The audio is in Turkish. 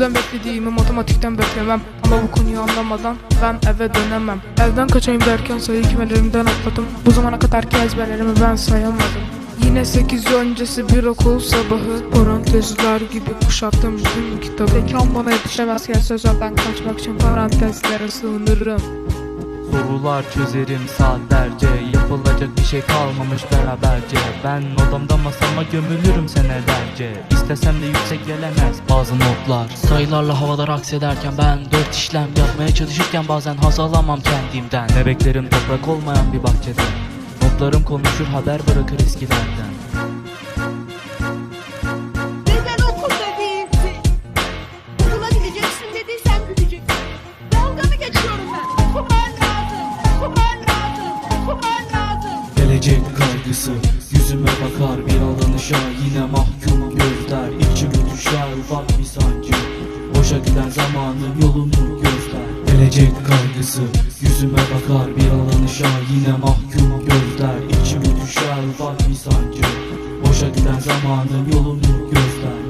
Sürüden beklediğimi matematikten beklemem. Ama bu konuyu anlamadan ben eve dönemem. Evden kaçayım derken sayı kümelerimden atladım. Bu zamana kadar ki ezberlerimi ben sayamadım. Yine 8 öncesi bir okul sabahı. Parantezler gibi kuşattım tüm kitabı. Zekan bana yetişemezken sözelden kaçmak için parantezlere sığınırım. Sorular çözerim saatlerce. Yapılacak bir şey kalmamış beraberce. Ben odamda masama gömülürüm senelerce. İstesem de yüksek gelemez bazı notlar. Sayılarla havalar aksederken ben dört işlem yapmaya çalışırken bazen haz alamam kendimden. Ne beklerim toprak olmayan bir bahçede Notlarım konuşur haber bırakır eskilerden Neden okulda değilsin? Okula gideceksin dediysen gideceksin. Dalga mı geçiyorum ben? Okuman lazım, okuman lazım, okuman lazım. Gelecek kaygısı Yüzüme bakar bir alanışa Yine mahkum gözler İçime düşer ufak bir sancı Boşa giden zamanın yolunu gözler Gelecek kaygısı Yüzüme bakar bir alanışa Yine mahkum gözler giden zamanım yolunu gözden